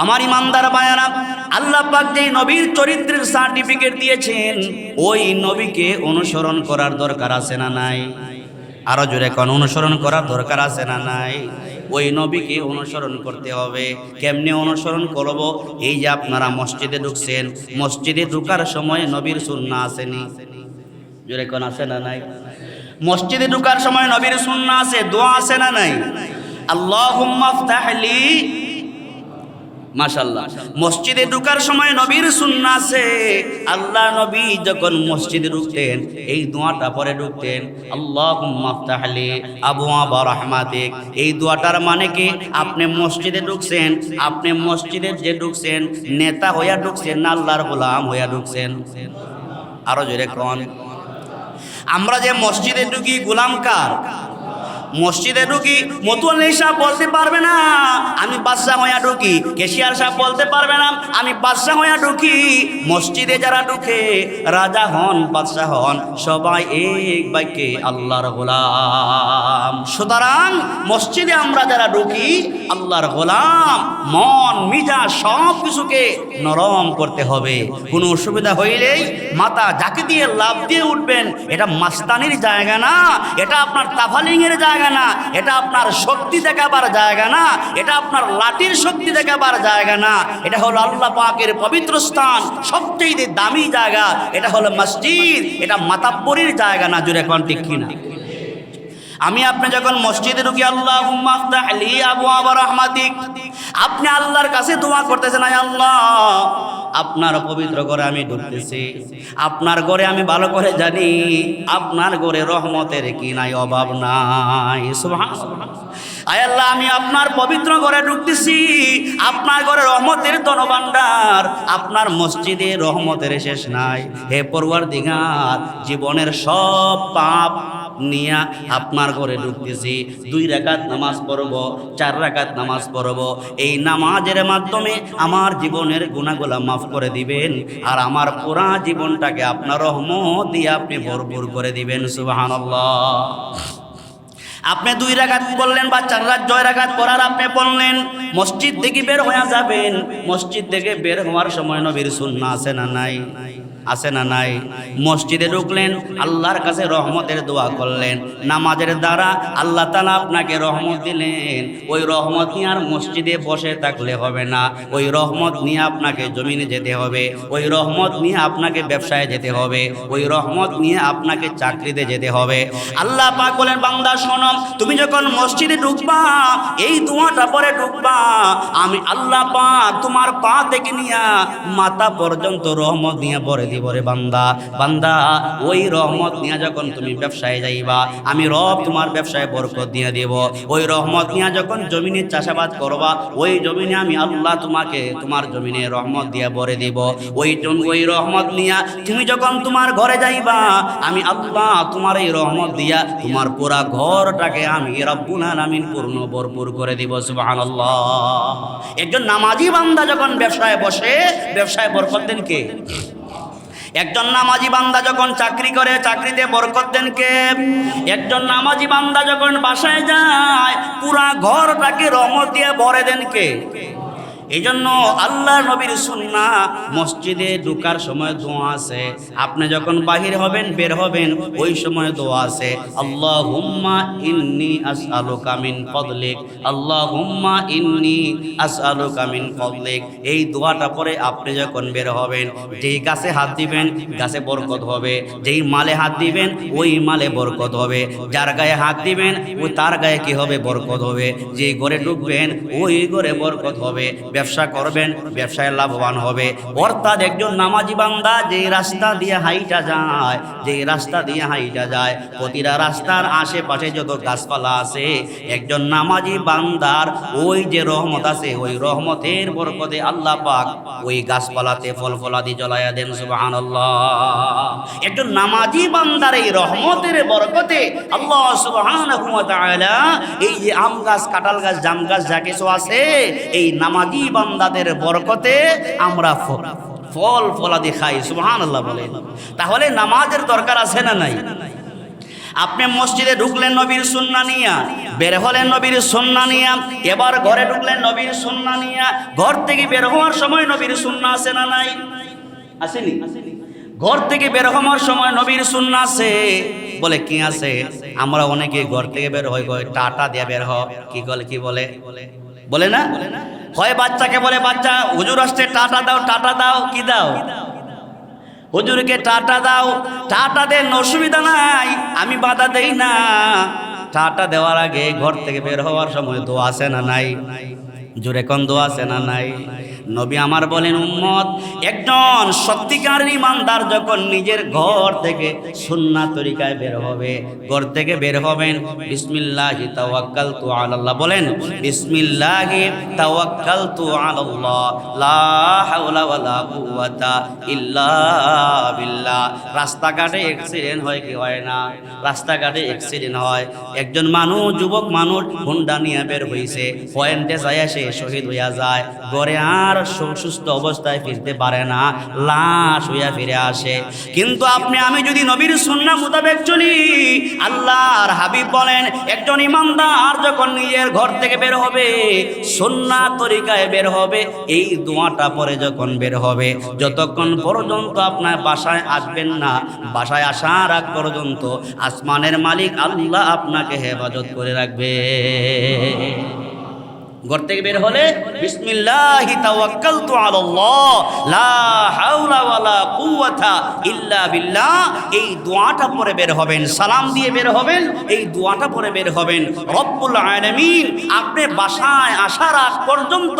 আমার ইমানদার বায়ারা আল্লাহ পাক যেই নবীর চরিত্রের সার্টিফিকেট দিয়েছেন, ওই নবীকে অনুসরণ করার দরকার আছে না নাই? আরও জোরে কোন অনুসরণ করার দরকার আছে না নাই? ওই নবীকে অনুসরণ করতে হবে। কেমনে অনুসরণ করব? এই যে আপনারা মসজিদে ঢুকছেন, মসজিদে ঢুকার সময় নবীর সুন্না আসেনি। জোরে কোন আছে না নাই? মসজিদে ঢুকার সময় নবীর সুন্না আছে, দোয়া আছে না নাই? ফতাহলি মাশাল্লাহ মসজিদে ঢুকার সময় নবীর সুন্না আছে। আল্লাহ নবী যখন মসজিদে ঢুকতেন, এই দোয়াটা পরে ঢুকতেন আল্লাহ মাফতাহলি আবু আবা রহমাতিক। এই দোয়াটার মানে কি? আপনি মসজিদে ঢুকছেন, আপনি মসজিদে যে ঢুকছেন, নেতা হইয়া ঢুকছেন না আল্লাহর গোলাম হইয়া ঢুকছেন? আরও জোরে কন। আমরা যে মসজিদে ঢুকি, গোলাম কার? মসজিদে ঢুকি মতুয়ালি সাহেব বলতে পারবে না। আমি বাদশাহ হইয়া ঢুকি, কেশিয়ার সাহেব বলতে পারবে না। আমি বাদশাহ হইয়া ঢুকি, মসজিদে যারা ঢুকে, রাজা হন, বাদশাহ হন, সবাই এক বাক্যে আল্লাহর গোলাম। সুতরাং মসজিদে আমরা যারা ঢুকি, আল্লাহর গোলাম, মন মিজা সব কিছুকে নরম করতে হবে। কোনো অসুবিধা হইলেই মাথা যাকে দিয়ে লাভ দিয়ে উঠবেন। এটা মাস্তানির জায়গা না, এটা আপনার তাফালিংয়ের জায়গা না, এটা আপনার শক্তি দেখাবার জায়গা না, এটা আপনার লাঠির শক্তি দেখাবার জায়গা না, এটা হলো আল্লাহ পাকের পবিত্র স্থান, সবচেয়ে দামি জায়গা, এটা হলো মসজিদ, এটা মাতাব্বরির জায়গা না জুড়ে কোন ঠিক কিনা? আমি আপনি যখন মসজিদে ঢুকি আল্লাহ আলী আবু আবার রহমাতিক, আপনি আল্লাহর কাছে দোয়া করতেছেন আল্লাহ আপনার পবিত্র ঘরে আমি ঢুকতেছি। আপনার ঘরে আমি ভালো করে জানি, আপনার ঘরে রহমতের কি নাই, অভাব নাই। সুবহানাল্লাহ। আয় আল্লাহ, আমি আপনার পবিত্র ঘরে ঢুকতেছি। আপনার ঘরে রহমতের ধনভাণ্ডার, আপনার মসজিদে রহমতের শেষ নাই। হে পড়ুয়ার দিঘার জীবনের সব পাপ নিয়া আপনার ঘরে ঢুকতেছি। দুই রাকাত নামাজ পড়ব, চার রাকাত নামাজ পড়ব। এই নামাজের মাধ্যমে আমার জীবনের গুণাগুলা মাফ করে দিবেন আর আমার পুরা জীবনটাকে আপনার রহমত দিয়ে আপনি ভরপুর করে দিবেন, সুবহানাল্লাহ। আপনি দুই রাগাত বললেন বা চার রাত জয় রাগাত পড়ার আপনি বললেন মসজিদ থেকে বের হয়ে যাবেন। মসজিদ থেকে বের হওয়ার সময় নবীর সুন্না আছে না নাই? আছে না নাই? মসজিদে ঢুকলেন, আল্লাহর কাছে রহমতের দোয়া করলেন। নামাজের দ্বারা আল্লাহ তালা আপনাকে রহমত দিলেন। ওই রহমত নিয়ে আর মসজিদে বসে থাকলে হবে না। ওই রহমত নিয়ে আপনাকে জমিনে যেতে হবে। ওই রহমত নিয়ে আপনাকে ব্যবসায় যেতে হবে। ওই রহমত নিয়ে আপনাকে চাকরিতে যেতে হবে। আল্লাহ পাক বলেন, বান্দা শোনো, তুমি যখন মসজিদে ঢুকবা, এই দোয়াটা পরে ঢুকবা। আমি আল্লাহ পাক তোমার পা থেকে নিয়া মাথা পর্যন্ত রহমত নিয়ে পরে দিব রে বান্দা। বান্দা, ওই রহমত নিয়ে যখন তুমি ব্যবসায় যাইবা, আমি রব তোমার ব্যবসায় বরকত দিয়ে দেব। ওই রহমত নিয়ে যখন জমিনে চাষাবাদ করবা, ওই জমিনে আমি আল্লাহ তোমাকে তোমার জমিনে রহমত দিয়ে ভরে দেব। ওই ওই রহমত নিয়া তুমি যখন তোমার ঘরে যাইবা, আমি আল্লাহ তোমার এই রহমত দিয়া তোমার পুরা ঘরটাকে আমি রব্বুল আলামিন পূর্ণ, ভরপুর করে দিব, সুবহানাল্লাহ। একজন নামাজি বান্দা যখন ব্যবসায় বসে, ব্যবসায় বরকত দেন কে? একজন নামাজি বান্দা যখন চাকরি করে, চাকরিতে বরকত দেন কে? একজন নামাজি বান্দা যখন বাসায় যায়, পুরা ঘরটাকে রহমত দিয়ে ভরে দেন কে? এই জন্য আল্লাহ নবীর সুন্না মসজিদে ঢুকার সময় দোয়া আছে। আপনি যখন বাহির হবেন, বের হবেন, ওই সময় দোয়া আছে। আল্লাহ হুম্মা ইন্নি আসআলু কামিন ফদলিক। আল্লাহ হুম্মা ইন্নি আসআলু কামিন ফদলিক। এই দোয়াটা পরে আপনি যখন বের হবেন, যেই গাছে হাত দিবেন, গাছে বরকত হবে। যেই মালে হাত দিবেন, ওই মালে বরকত হবে। যার গায়ে হাত দিবেন ওই তার গায়ে কি হবে? বরকত হবে। যেই ঘরে ঢুকবেন, ওই ঘরে বরকত হবে। ব্যবসা করবেন, ব্যবসায় লাভবান হবে। অর্থাৎ একজন নামাজি বান্দা যেই রাস্তা দিয়ে হাইটা যায়, যেই রাস্তা দিয়ে হাইটা যায়, প্রতিটা রাস্তার আশেপাশে যত গাছপালা আছে, একজন নামাজি বান্দার ওই যে রহমত আছে, ওই রহমতের বরকতে আল্লাহ পাক ওই গাছপালাতে ফল ফলাদি জ্বলাইয়া দেন, সুবহানাল্লাহ। একজন নামাজি বান্দার এই রহমতের বরকতে আল্লাহ তাআলা এই যে আম গাছ, কাঁঠাল গাছ, জাম গাছ, যা কিছু আছে, এই নামাজি বান্দাদের বরকতে আমরা ফল ফলাদি খাই, সুবহানাল্লাহ বলে তাহলে নামাজের দরকার আছে না নাই? আপনি মসজিদে ঢুকলেন নবীর সুন্না নিয়া, বের হলেন নবীর সুন্না নিয়া, এবার ঘরে ঢুকলেন নবীর সুন্না নিয়া, ঘর থেকে বের হওয়ার সময় নবীর সুন্না আছে না নাই? আসেনি? ঘর থেকে বের হওয়ার সময় নবীর সুন্না আছে? বলে, কি আছে? আমরা অনেকে ঘর থেকে বের হই টাটা দিয়ে বের হ। কি বলে কি বলে? বলে না? হয় বাচ্চাকে বলে, বাচ্চা, হুজুর আসতে টাটা দাও টাটা দাও। কি দাও? হুজুরকে টাটা দাও। টাটা দেন, অসুবিধা নাই, আমি বাধা দেই না। টাটা দেওয়ার আগে ঘর থেকে বের হওয়ার সময় দোয়া আছে না নাই? জোরে কোন দোয়া আছে না নাই? নবী আমার বলেন, উম্মত, একজন সত্যিকার ইমানদার যখন নিজের ঘর থেকে সুন্নাহ তরিকায় বের হবে, ঘর থেকে বের হবেন, বিসমিল্লাহি তাওয়াক্কালতু আলাল্লাহ বলেন, বিসমিল্লাহি তাওয়াক্কালতু আলাল্লাহ, লা হাওলা ওয়ালা কুওয়াতা ইল্লা বিল্লাহ। রাস্তাঘাটে অ্যাক্সিডেন্ট হয় কি হয় না? রাস্তাঘাটে অ্যাক্সিডেন্ট হয়। একজন মানুষ, যুবক মানুষ হুন্ডা নিয়ে বের হইছে, পয়েন্টে যায় সে শহীদ হইয়া যায়, ঘরে আর সু- সুস্থ অবস্থায় ফিরতে পারে না, লাশ হইয়া ফিরে আসে। কিন্তু আপনি, আমি যদি নবীর সুন্নাহ মোতাবেক চলি, আল্লাহর হাবিব বলেন, একজন ইমানদার যখন নিজের ঘর থেকে বের হবে, সুন্নাহ তরিকায় বের হবে, এই দোয়াটা পরে যখন বের হবে, যতক্ষণ পর্যন্ত আপনার বাসায় আসবেন না, বাসায় আসার আগ পর্যন্ত আসমানের মালিক আল্লাহ আপনাকে হেফাজত করে রাখবে। ঘর থেকে বের হলে, বিসমিল্লাহি তাওয়াক্কালতু আলাল্লাহ, লা হাওলা ওয়ালা ইল্লা বিল্লাহ। এই দোয়াটা পরে বের হবেন, সালাম দিয়ে বের হবেন, এই দোয়াটা পরে বের হবেন। রব্বুল আলামিন আপনি বাসায় আসার আগ পর্যন্ত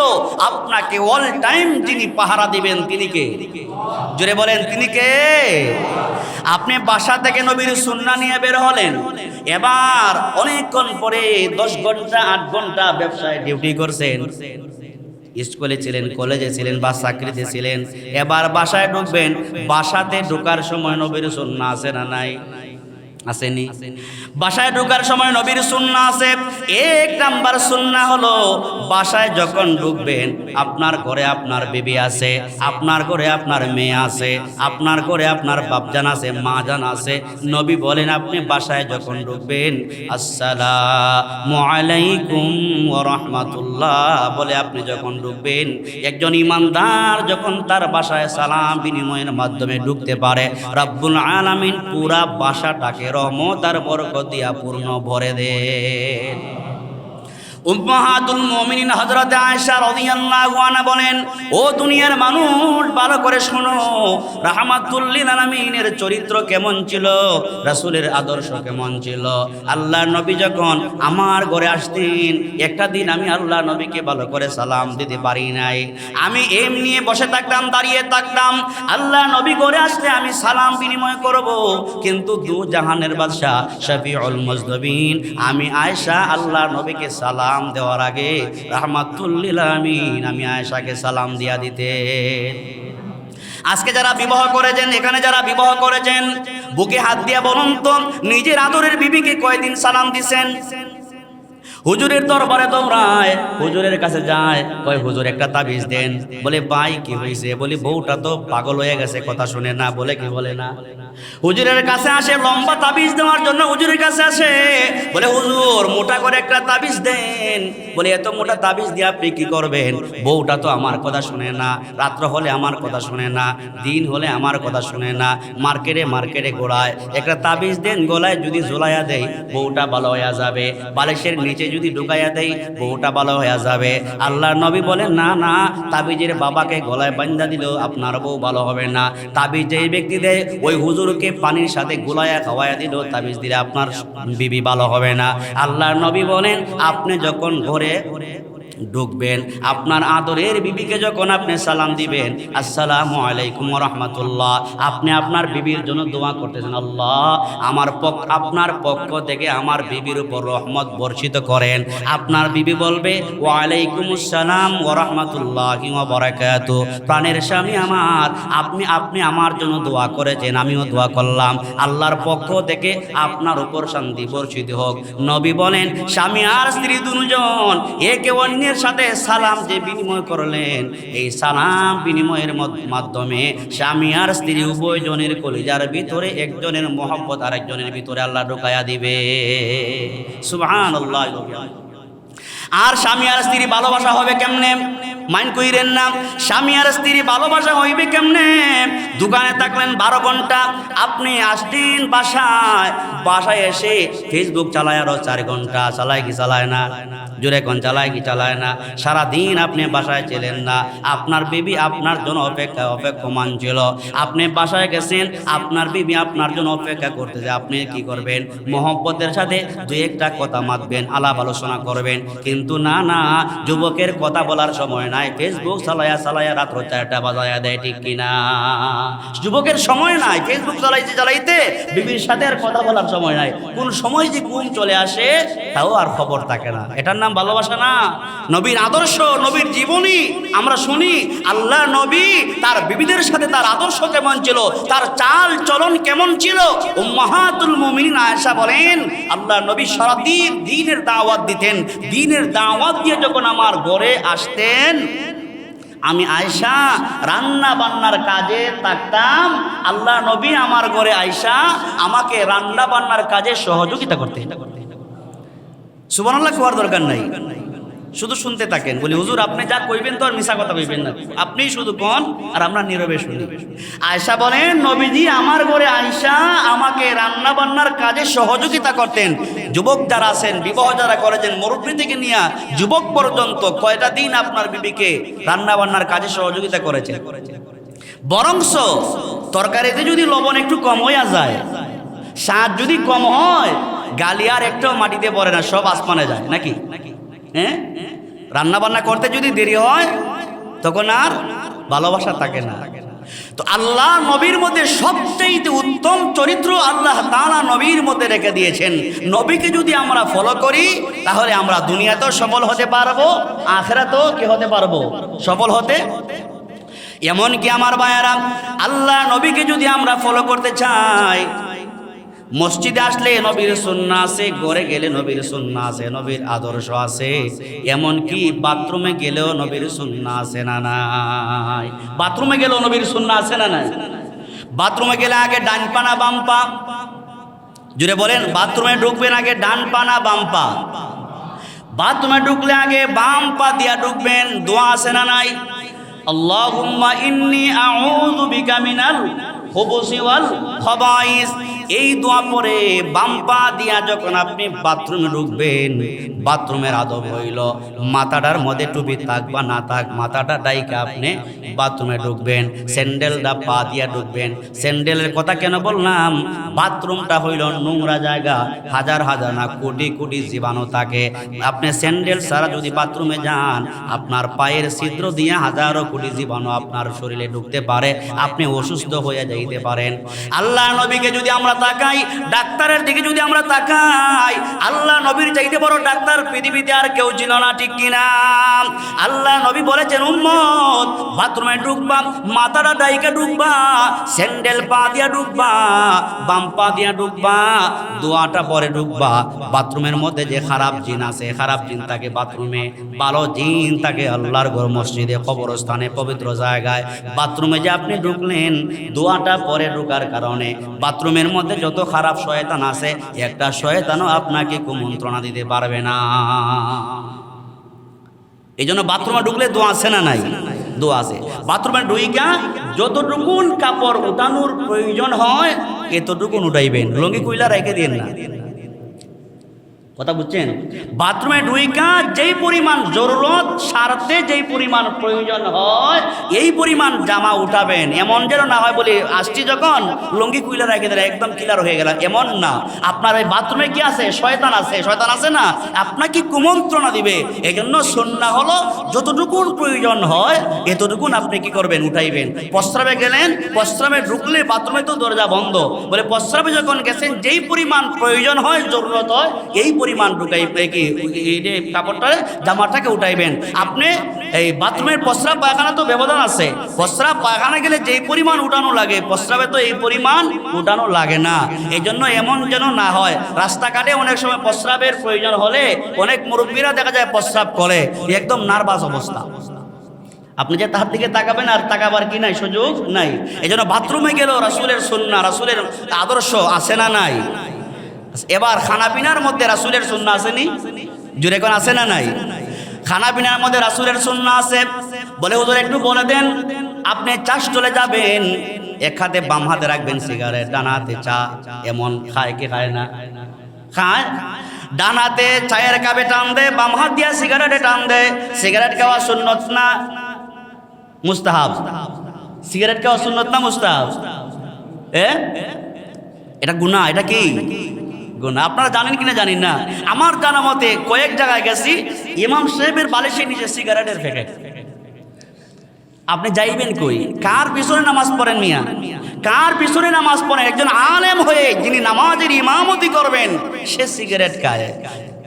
আপনাকে অল টাইম যিনি পাহারা দিবেন, তিনি কে? জোরে বলেন, তিনি কে? আপনি বাসা থেকে নবীর সুন্না নিয়ে বের হলেন। এবার অনেকক্ষণ পরে দশ ঘণ্টা, আট ঘণ্টা ব্যবসায় ডিউটি করছেন। স্কুলে ছিলেন, কলেজে ছিলেন বা চাকরিতে ছিলেন। এবার বাসায় ঢুকবেন। বাসাতে ঢোকার সময় নবীর সুন্না আছে না নাই? আসেনি। বাসায় ঢোকার সময় নবীর সুন্না আছে। এক নাম্বার সুন্না হলো, বাসায় যখন ঢুকবেন, আপনার ঘরে আপনার বেবি আছে, আপনার ঘরে আপনার মেয়ে আছে, আপনার ঘরে আপনার বাপজান আছে মা জান আছে। নবী বলেন, আপনি বাসায় যখন ঢুকবেন, আসসালামু আলাইকুম ওয়া রাহমাতুল্লাহ বলে আপনি যখন ঢুকবেন, একজন ইমানদার যখন তার বাসায় সালাম বিনিময়ের মাধ্যমে ঢুকতে পারে, রব্বুল আলামিন পুরা বাসাটাকে রহমত আর বরকত দিয়া পূর্ণ ভরে দেন। উম্মাহাতুল মুমিনিন হযরত আয়েশা রাদিয়াল্লাহু বলেন, ও দুনিয়ার মানুষ, ভালো করে শোনো চরিত্র কেমন ছিল? রাসূলের আদর্শ কেমন ছিল? নবী যখন আমার ঘরে আসতেন, একটা দিন আমি আল্লাহ নবীকে ভালো করে সালাম দিতে পারি নাই। আমি এমনি বসে থাকতাম, দাঁড়িয়ে থাকতাম। আল্লাহ নবী ঘরে আসলে আমি সালাম বিনিময় করব। কিন্তু দু জাহানের বাদশাহ আমি আয়েশা আল্লাহ নবীকে সালাম দেওয়ার আগে রাহমাতুল্লিল আমিন, আমি আয়েশাকে সালাম দিয়া দিতে। আজকে যারা বিবাহ করেছেন, এখানে যারা বিবাহ করেছেন, বুকে হাত দিয়া বলুন তো, নিজের আদরের বিবিকে কয়দিন সালাম দিছেন? হুজুরের দরবারে দৌড়ায় হুজুরের কাছে যায়, কয়, হুজুর, একটা তাবিজ দেন। বলে, ভাই, কি হয়েছে বলি, বউটা তো পাগল হয়ে গেছে, কথা শুনে না। বলে, কি বলে না? হুজুরের কাছে আসে, লম্বা তাবিজ দেওয়ার জন্য হুজুরের কাছে আসে। বলে, হুজুর, মোটা করে একটা তাবিজ দেন। বলে, এত মোটা তাবিজ দিয়ে আপনি কি করবেন? বউটা তো আমার কথা শুনে না, রাত্র হলে আমার কথা শুনে না, দিন হলে আমার কথা শুনে না, মার্কেটে মার্কেটে গোড়ায় একটা তাবিজ দেন, গলায় যদি ঝোলাইয়া দেয়, বউটা ভালো হয়ে যাবে, বালিশের নিচে যদি ঢুকাইয়া দেয় বউটা ভালো হয়ে যাবে। আল্লাহর নবী বলেন, না না, তাবিজের বাবাকে গলায় বান্ধা দিল আপনার বউ ভালো হবে না। তাবিজ যেই ব্যক্তি দেয়, ওই হুজুরকে পানির সাথে গোলায়া খাওয়াইয়া দিল তাবিজ দিলে আপনার বিবি ভালো হবে না। আল্লাহর নবী বলেন, আপনি যখন ঘরে ঢুকবেন। আপনার আদরের বিবিকে যখন আপনি সালাম দিবেন, আসসালামু আলাইকুম রহমতুল্লাহ। আপনি আপনার বিবির জন্য দোয়া করতেছেন, আল্লাহ, আমার পক্ষ আপনার পক্ষ থেকে আমার বিবির উপর রহমত বর্ষিত করেন। আপনার বিবি বলবে, ওয়ালাইকুম আসসালাম রহমতুল্লাহ বরাকাত। প্রাণের স্বামী আমার, আপনি আপনি আমার জন্য দোয়া করেছেন, আমিও দোয়া করলাম। আল্লাহর পক্ষ থেকে আপনার উপর শান্তি বর্ষিত হোক। নবী বলেন, স্বামী আর স্ত্রী দুজন, একে অন্যের অন্যের সাথে সালাম যে বিনিময় করলেন, এই সালাম বিনিময়ের মাধ্যমে স্বামী আর স্ত্রী উভয়জনের কলিজার ভিতরে একজনের মহব্বত আরেকজনের ভিতরে আল্লাহ ঢুকায়া দিবে। সুবহান আল্লাহ আর স্বামী আর স্ত্রী ভালোবাসা হবে কেমনে? মাইন্ড কইরেন না, স্বামী আর স্ত্রী ভালোবাসা হইবে কেমনে? দোকানে থাকলেন বারো ঘণ্টা, আপনি আসতেন বাসায়। বাসায় এসে ফেসবুক চালায় আরও চার ঘণ্টা, চালায় কি চালায় না? জোরে কোন চালায় কি চালায় না? সারাদিন আপনি বাসায় ছিলেন না, আপনার বিবি আপনার জন্য অপেক্ষা অপেক্ষমান ছিল। আপনি বাসায় গেছেন, আপনার বিবি আপনার জন্য অপেক্ষা করতেছে, আপনি কি করবেন? মোহব্বতের সাথে দুই একটা কথা মাতবেন, আলাপ আলোচনা করবেন। কিন্তু না না, যুবকের কথা বলার সময় নাই ফেসবুক চালায়া চালায়া রাত্র চারটা বাজায়া দেয়, ঠিক কিনা? যুবকের সময় নাই ফেসবুক চালাইতে চালাইতে বিবির সাথে আর কথা বলার সময় নাই। কোন সময় যে ঘুম চলে আসে, তাও আর খবর থাকে না। এটার নাম ভালোবাসা না। নবীর আদর্শ, নবীর জীবনী, আমরা শুনি, আল্লাহ নবী তার বিবিদের সাথে তার আদর্শ কেমন ছিল, তার চাল চলন কেমন ছিল? উম্মাহাতুল মুমিনিন আয়েশা বলেন, আল্লাহ নবী সারাদিন দিনের দাওয়াত দিতেন। দিনের দাওয়াত দিয়ে যখন আমার ঘরে আসতেন আমি আয়সা রান্না বান্নার কাজে থাকতাম। আল্লাহ নবী আমার ঘরে আয়সা আমাকে রান্না বান্নার কাজে সহযোগিতা করতে সুবর্ণ কোয়ার দরকার নাই। শুধু শুনতে থাকেন। বলি, হুজুর, আপনি যা কইবেন তো আর মিশা কথা কইবেন না। আপনি শুধু কোন আর আমরা নীরবে শুনি। আয়সা বলেন, নবীজি, আমার ঘরে আয়সা আমাকে রান্না বান্নার কাজে সহযোগিতা করতেন। যুবক যারা আছেন, বিবাহ যারা করেছেন মুরব্বী থেকে নিয়ে যুবক পর্যন্ত কয়টা দিন আপনার বিবিকে রান্না বান্নার কাজে সহযোগিতা করেছে বরংস তরকারিতে যদি লবণ একটু কম হইয়া যায়, স্বাদ যদি কম হয় গালিয়ার একটাও মাটিতে পড়ে না, সব আসমানে যায় নাকি নাকি? হ্যাঁ? রান্না বান্না করতে যদি দেরি হয়, তখন আর ভালোবাসা থাকে না। তো আল্লাহ নবীর মধ্যে সবচেয়ে উত্তম চরিত্র আল্লাহ তাআলা নবীর মধ্যে রেখে দিয়েছেন। নবীকে যদি আমরা ফলো করি, তাহলে আমরা দুনিয়াতেও সফল হতে পারব, আখেরাতেও কি হতে পারব? সফল হতে? এমন কি আমার ভাইয়ারা, আল্লাহ নবীকে যদি আমরা ফলো করতে চাই মসজিদে আসলে নবীর সুন্না আছে, ঘরে গেলে নবীর সুন্না আছে, নবীর আদর্শ আছে। এমন কি বাথরুমে গেলেও নবীর সুন্না আছে না নাই? বাথরুমে গেলেও নবীর সুন্না আছে না নাই? বাথরুমে গেলে আগে ডান পানা বাম পা? জুড়ে বলেন, বাথরুমে ঢুকবেন আগে ডান পানা বাম পা? বাথরুমে ঢুকলে আগে বাম পা দিয়া ঢুকবেন, দোয়া আছে না নাই? আল্লাহুম্মা ইন্নি আউযু বিকা মিনাল খুবুসি ওয়াল খাবাইস। এই দোয়া পরে বাম পা দিয়া যখন আপনি বাথরুমে ঢুকবেন, বাথরুমের আদব হইল, মাথাটার মধ্যে টুপি থাক বা না থাক, মাথাটা ডাইকে আপনি বাথরুমে ঢুকবেন, স্যান্ডেলটা পা দিয়া ঢুকবেন। স্যান্ডেলের কথা কেন বললাম? বাথরুমটা হইল নোংরা জায়গা, হাজার হাজার না কোটি কোটি জীবাণু থাকে। আপনি স্যান্ডেল ছাড়া যদি বাথরুমে যান, আপনার পায়ের ছিদ্র দিয়ে হাজারো কোটি জীবাণু আপনার শরীরে ঢুকতে পারে, আপনি অসুস্থ হয়ে যাইতে পারেন। আল্লাহ নবীকে যদি আমরা তাকাই, ডাক্তারের দিকে যদি আমরা তাকাই, আল্লাহ নবীর চাইতে বড় ডাক্তার পৃথিবীতে আর কেউ ছিল না, ঠিক কিনা? আল্লাহ নবী বলেছেন, উম্মত, বাথরুমে ঢুকবা, মাথাটা ডাইকে ঢুকবা, স্যান্ডেল পা দিয়া ঢুকবা, বাম পা দিয়া ঢুকবা, দোয়াটা পরে ঢুকবা, বাথরুমের মধ্যে যে খারাপ জিন আছে, খারাপ জিন থাকে বাথরুমে, ভালো জিন থাকে আল্লাহর ঘর মসজিদে, কবরস্থানে, পবিত্র জায়গায়, বাথরুমে যে আপনি ঢুকলেন, দোয়াটা পরে ঢুকার কারণে, বাথরুমের মধ্যে যত খারাপ শয়তান আছে, একটা শয়তানও আপনাকে কুমন্ত্রণা দিতে পারবে না। এই জন্য বাথরুমে ঢুকলে দোয়া আছে না নাই? দোয়া আছে। বাথরুমে ঢুইকা যতটুকুন কাপড় উঠানোর প্রয়োজন হয়, এতটুকুন উঠাইবেন। লঙ্গি কুইলা রেখে দিন না। কথা বুঝছেন? বাথরুমে ঢুইকা যেই পরিমাণ জরুরত, সারতে যেই পরিমাণ প্রয়োজন হয়, এই পরিমাণ জামা উঠাবেন। এমন যেন না হয় বলি, আসছি যখন, লঙ্গি কুইলা রেখে দিলে একদম ক্লিয়ার হয়ে গেল এমন না। আপনার এই বাথরুমে কি আছে? শয়তান আছে। শয়তান আছে না? আপনাকে কুমন্ত্রণা দিবে। এই জন্য সন্না হলো, যতটুকুন প্রয়োজন হয়, এতটুকুন আপনি কি করবেন? উঠাইবেন। প্রস্রাবে গেলেন, প্রস্রাবে ঢুকলে বাথরুমে তো দরজা বন্ধ। বলে প্রস্রাবে যখন গেছেন, যেই পরিমাণ প্রয়োজন হয়, জরুরত হয়, এই পরিমাণ ঢুকাই কি কাপড়টা, জামাটাকে উঠাইবেন। আপনি এই বাথরুমের প্রস্রাব পায়খানা তো ব্যবধান আছে। প্রস্রাব পায়খানা গেলে যেই পরিমাণ উঠানো লাগে, প্রস্রাবে তো এই পরিমাণ উঠানো লাগে না। এই জন্য এমন যেন না হয়। রাস্তাঘাটে অনেক সময় প্রস্রাবের প্রয়োজন হলে অনেক মুরব্বীরা দেখা যায় প্রস্রাব করে। একদম নার্ভাস অবস্থা। আপনি যে তার দিকে তাকাবেন আর তাকাবার কি নাই, সুযোগ নাই। এই জন্য বাথরুমে গেলেও রাসুলের সুন্না রাসুলের আদর্শ আছে না নাই? এবার খানা পিনার মধ্যে রাসুলের সুন্না আসেনি? জুড়ে কোন আছে না নাই? খানা পিনার মধ্যে রাসুলের সুন্না আছে। বলে হুজুর, একটু বলে দেন, আপনি চাষ চলে যাবেন, এক হাতে বাম হাতে রাখবেন সিগারেট, ডান হাতে চা, এমন খায় কি খায় না? খায়? ডান হাতে চায়ের কাপে টান দে, বাম হাত দিয়া সিগারেটে টান দে। সিগারেট খাওয়া সুন্নত না মুস্তাহাব? সিগারেট খাওয়া সুন্নত না মুস্তাহাব? এ? এটা গুনাহ, এটা কি? গুনাহ আপনারা জানেন কিনা জানি না। আমার জানা মতে কয়েক জায়গায় গেছি, ইমাম সাহেবের বালিশের নিচে সিগারেটের প্যাকেট। আপনি যাইবেন কই? কার পিছনে নামাজ পড়েন মিয়া? কার পিছনে নামাজ পড়েন? একজন আলেম হয়ে যিনি নামাজের ইমামতি করবেন, সে সিগারেট খায়।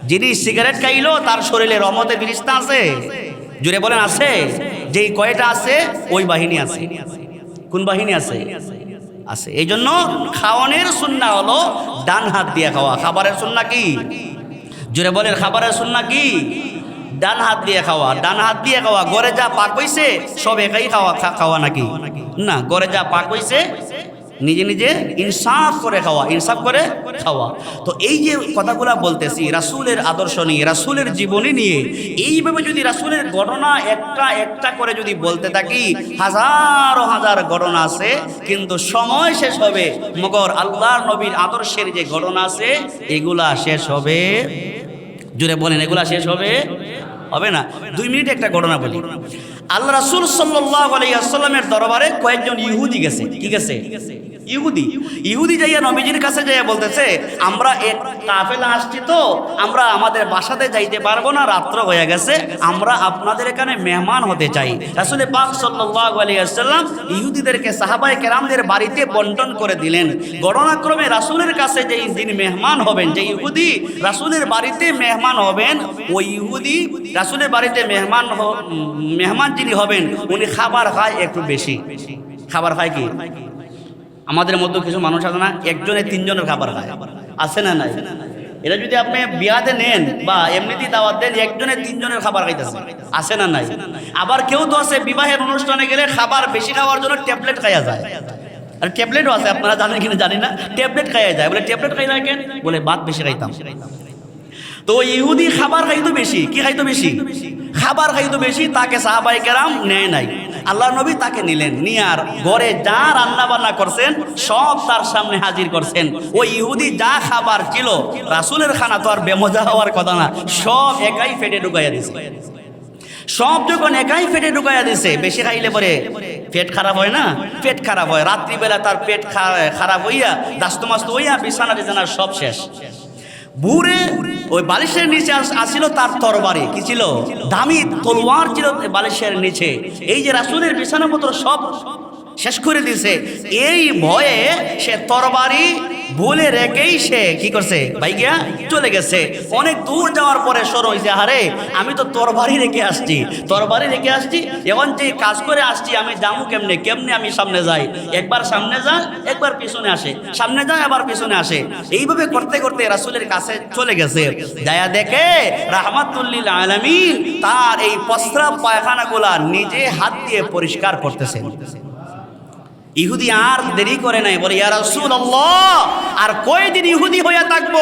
যিনি সিগারেট খাইলো, তার শরীরে রহমতের ফিরিস্তা আছে। জুড়ে বলেন, আছে? যেই কয়টা আছে, ওই বাহিনী আছে। কোন বাহিনী আছে? আছে। এই জন্য খাওয়ানের সুন্না হলো ডান হাত দিয়ে খাওয়া। খাবারের সুন্না কি? জোরে বলেন, খাবারের সুন্না কি? ডান হাত দিয়ে খাওয়া। ডান হাত দিয়ে খাওয়া। গড়ে যা পাক হইছে, সব একাই খাওয়া খাওয়া নাকি? না, গড়ে যা পাক হইছে নিজে নিজে ইনসাফ করে খাওয়া, ইনসাফ করে খাওয়া। তো এই যে কথাগুলা বলতেছি, রাসূলের আদর্শ নিয়ে, রাসুলের জীবনী নিয়ে, এইভাবে যদি রাসূলের ঘটনা একটা একটা করে যদি বলতে থাকি, হাজারো হাজার ঘটনা আছে, কিন্তু সময় শেষ হবে, মগর আল্লাহর নবীর আদর্শের যে ঘটনা আছে, এগুলা শেষ হবে। জুড়ে বলেন, এগুলা শেষ হবে? হবে না। দুই মিনিট একটা ঘটনা বলি। আল্লাহ রাসুল সাল্লাহ আলাইসাল্লামের দরবারে কয়েকজন ইহুদি গেছে। কি গেছে? ইহুদি। ইহুদি যাইয়া নবীজির কাছে যাইয়া বলতেছে, আমরা এক কাফেলা আসছি তো, আমরা আমাদের বাসাতে যাইতে পারব না, রাত্র হয়ে গেছে, আমরা আপনাদের এখানে মেহমান হতে চাই। আসলে পাক সাল্লাল্লাহু আলাইহি ওয়াসাল্লাম ইহুদিদেরকে সাহাবায়ে কেরামদের বাড়িতে বন্টন করে দিলেন। ঘটনাক্রমে রাসূলের কাছে যেই দিন মেহমান হবেন যে ইহুদি রাসূলের বাড়িতে মেহমান হবেন, ওই ইহুদি রাসূলের বাড়িতে মেহমান মেহমান যিনি হবেন, উনি খাবার খায় একটু বেশি। খাবার খায় কি? আমাদের মধ্যে কিছু মানুষ আছে না, একজনে তিনজনের খাবার খায়। আছে না নাই? এটা যদি আপনি বিয়াতে নেন বা এমনিতেই দাওয়াত দেন, একজনে তিনজনের খাবার খাইতেছে। আছে না নাই? আবার কেউ তো আছে বিবাহের অনুষ্ঠানে গেলে খাবার বেশি খাওয়ার জন্য ট্যাবলেট খাইয়া যায়। আর ট্যাবলেটও আছে, আপনারা জানেন কিনা জানি না। ট্যাবলেট খাইয়া যায়। বলে, ট্যাবলেট খাই কেন? বলে ভাত বেশি খাইতাম। তো ইহুদি খাবার খাইতো বেশি। কি খাইতো বেশি? খাবার খাইতো বেশি, তাকে সাহাবাই কেরাম নেয় নাই। আল্লাহ নবী তাকে নিলেন। নিয়ার ঘরে যা রান্না বান্না করছেন, সব তার সামনে হাজির করছেন। ওই ইহুদি যা খাবার ছিল, রাসুলের খানা তো আর বেমজা হওয়ার কথা না, সব একাই ফেটে ঢুকাইয়া দিছে। সব যখন একাই পেটে ঢুকাইয়া দিছে, বেশি খাইলে পরে পেট খারাপ হয় না? পেট খারাপ হয়। রাত্রিবেলা তার পেট খারাপ হইয়া দাস্ত মাস্ত হইয়া বিছানা বিছানা সব শেষ। ভুরে ওই বালিশের নিচে আস- আসিল তার তরবারি। কি ছিল? দামি তলোয়ার ছিল বালিশের নিচে। এই যে রাসুলের বিছানাপত্র সব শেষ করে দিছে। এই ভয়ে সে তরবারি ভুলে রেখেই সে কি করছে? ভাইগিয়া চলে গেছে। অনেক দূর যাওয়ার পরে সর হয়েছে আরে আমি তো তরবারি রেখে আসছি। তরবারি রেখে আসছি, এখন যে কাজ করে আসছি, আমি যাব কেমনে? কেমনে আমি সামনে যাই? একবার সামনে যা একবার পিছনে আসে। সামনে যায় আবার পিছনে আসে। এইভাবে করতে করতে রাসুলের কাছে চলে গেছে। যায়া দেখে রাহমাতুল্লিল আলামিন তার এই প্রস্রাব পায়খানাগুলা নিজে হাত দিয়ে পরিষ্কার করতেছেন। ইহুদি আর দেরি করে নাই। বলে, ইয়া আর কয়দিন ইহুদি হইয়া থাকব?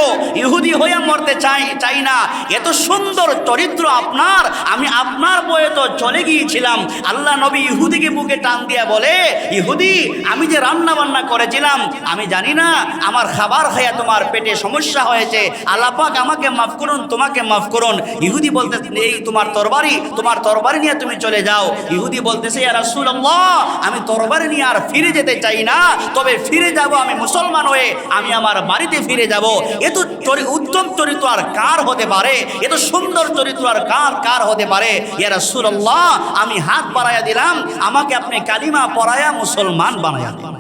ইহুদি হইয়া মরতে চাই চাই না। এত সুন্দর চরিত্র আপনার, আমি আপনার বয়ে তো চলে গিয়েছিলাম। আল্লাহ নবী ইহুদিকে বুকে টান দিয়া বলে, ইহুদি, আমি যে রান্না বান্না করেছিলাম, আমি জানি না, আমার খাবার খাইয়া তোমার পেটে সমস্যা হয়েছে। আল্লাহ পাক আমাকে মাফ করুন, তোমাকে মাফ করুন। ইহুদি বলতে, এই তোমার তরবারি তোমার তরবারি নিয়ে তুমি চলে যাও। ইহুদি বলতেছে, ইয়া রাসূলুল্লাহ, আমি তরবারি নিয়ে আর ফিরে যেতে চাই না, তবে ফিরে যাব আমি মুসলমান হয়ে, আমি আমার বাড়িতে ফিরে যাব। এত চরি- উত্তম চরিত্র আর কার হতে পারে? এ তো সুন্দর চরিত্র আর কার কার হতে পারে? ইয়ারা সুরল্লাহ আমি হাত বাড়াইয়া দিলাম, আমাকে আপনি কালিমা পড়ায়া মুসলমান বানাইয়া দিন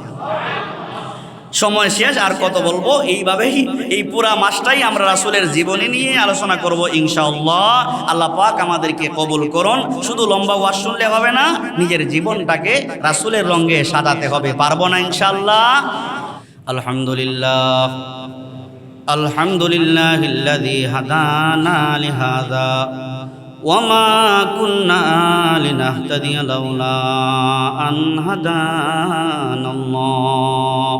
সময় শেষ, আর কত বলব? এইভাবেই এই পুরা মাসটাই আমরা রাসুলের জীবনী নিয়ে আলোচনা করব ইনশাআল্লাহ। আল্লাহ পাক আমাদেরকে কবুল করুন। শুধু লম্বা ওয়াশ শুনলে হবে না, নিজের জীবনটাকে রাসুলের রঙে সাজাতে হবে। পারব না ইনশাআল্লাহ? আলহামদুলিল্লাহ। আলহামদুলিল্লাহ হাদানা লিহাদা وما كنا لنهتدي لولا أن هدانا الله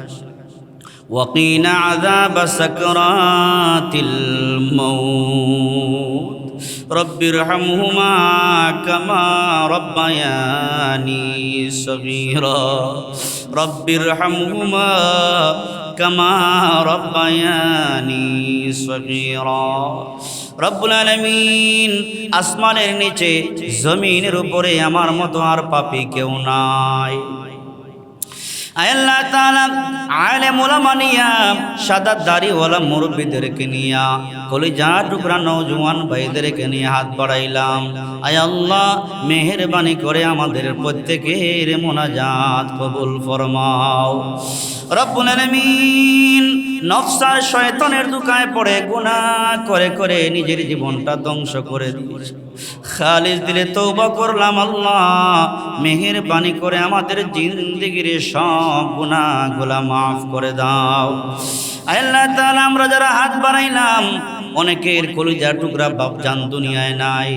وقنا عذاب سكرات الموت رب ارحمهما كما ربياني صغيرا رب ارحمهما كما ربياني صغيرا রব্বুল আলমিন আসমানের নিচে জমিনের উপরে আমার মতো আর পাপি কেউ নাই আল্লাহ তাআলা আলেম ওলামা নিয়া সাদা দাড়িওয়ালা মুরব্বীদেরকে নিয়া কলিজা টুকরা নৌজওয়ান ভাইদেরকে নিয়ে হাত বাড়াইলাম। আয় আল্লাহ, মেহেরবানি করে আমাদের প্রত্যেকের মোনাজাত কবুল ফরমাও। রব্বুল আলামিন নফসার শয়তানের দুকায় পড়ে গুনাহ করে করে নিজের জীবনটা ধ্বংস করে দিয়েছে। খালিজ দিলে তৌবা করলাম আল্লাহ, মেহেরবানি করে আমাদের জিন্দিগির সব গুনাহগুলা মাফ করে দাও। আল্লাহ তাআলা, আমরা যারা হাত বাড়াইলাম অনেকের কলিজা টুকরা বাপ জান দুনিয়ায় নাই,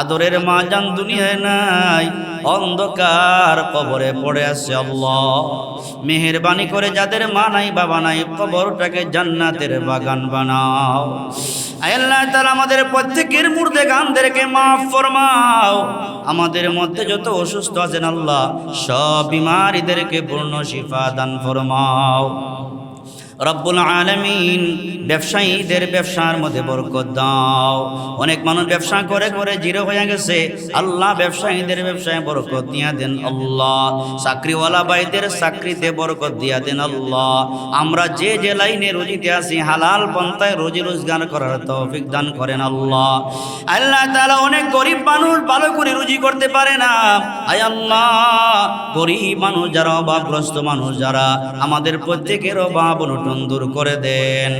আদরের মা জান দুনিয়ায় নাই, অন্ধকার কবরে পড়ে আছে আল্লাহ। মেহেরবানি করে যাদের মা নাই, বাবা নাই, কবরটাকে জান্নাতের বাগান বানাও। আল্লাহ তাআলা আমাদের প্রত্যেকের মুর্দে গানদেরকে মাফ ফরমাও। আমাদের মধ্যে যত অসুস্থ আছেন আল্লাহ, সব বিমারীদেরকে পূর্ণ শিফা দান ফরমাও। রব্বুল আলমিন ব্যবসায়ীদের ব্যবসার মধ্যে বরকত দাও। অনেক মানুষ ব্যবসা করে করে জিরো হয়ে গেছে। আল্লাহ ব্যবসায়ীদের ব্যবসায় বরকত দিয়া দেন আল্লাহ। চাকরিওয়ালা বাইদের চাকরিতে বরকত দিয়া দেন আল্লাহ। আমরা যে যে লাইনে রুজিতে আছি, হালাল পন্থায় রুজি রোজগার করার তৌফিক দান করেন আল্লাহ। আল্লাহ তাআলা অনেক গরিব মানুষ ভালো করে রুজি করতে পারে না। আয় আল্লাহ, গরিব মানুষ যারা, অভাবগ্রস্ত মানুষ যারা, আমাদের প্রত্যেকের অভাব অনটন দূর করে দেন।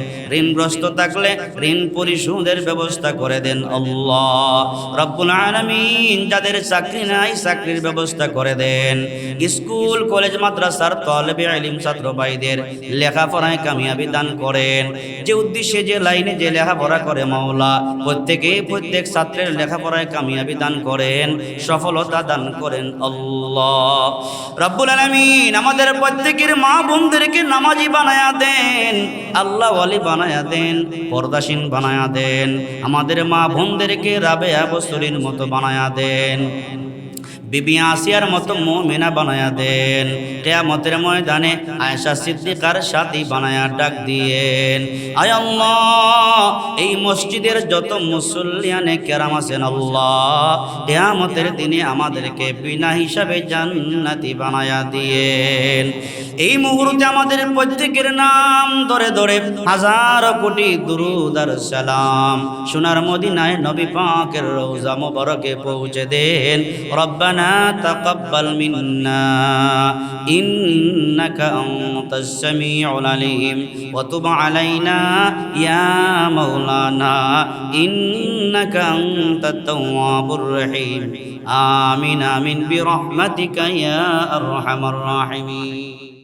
ঋণগ্রস্ত থাকলে ঋণ পরিশোধের ব্যবস্থা করে দেন আল্লাহ। রব্বুল আলামিন যাদের চাকরি নাই চাকরির ব্যবস্থা করে দেন। স্কুল, কলেজ, মাদ্রাসার তলবে আলিম ছাত্র ভাইদের লেখাপড়ায় কামিয়াবি দান করেন। যে উদ্দেশ্যে, যে লাইনে যে লেখাপড়া করে মাওলা, প্রত্যেকে প্রত্যেক ছাত্রের লেখাপড়ায় কামিয়াবি দান করেন, সফলতা দান করেন আল্লাহ। রব্বুল আলামিন আমাদের প্রত্যেকের মা বোনদেরকে নামাজি বানায়া দেন। আল্লাহ ওয়ালি বানায়া দেন, পর্দাসীন বানায়া দেন, আমাদের মা বোনদেরকে রাবেয়া বসরির মতো বানায়া দেন। বিবি আসিয়ার মতো মুমিনা বানায়া দেন। কেয়ামতের ময়দানে আয়েশা সিদ্দিকার সাথী বানায়া ডাক দিয়েন, আয় এই মসজিদের যত মুসল্লিয়ানে কেরাম আছেন আল্লাহ, কেয়ামতের দিনে আমাদেরকে বিনা হিসাবে জান্নাতি বানায়া দিয়েন। এই মুহূর্তে আমাদের প্রত্যেকের নাম ধরে ধরে হাজার কোটি দুরুদার সালাম। সোনার মদিনায় নবী পাকের রোজা মোবারকে পৌঁছে দেন। রব্বানা তাকাব্বাল মিন্না, ইন্নাকা আনতাস সামিউল আলিম, ওয়া তুব আলাইনা ইয়া মাওলানা, ইন্নাকা আনতাত তাওয়াবুর রহিম। আমিন আমিন, বিরহমাতিকা ইয়া আরহামার রাহিমিন।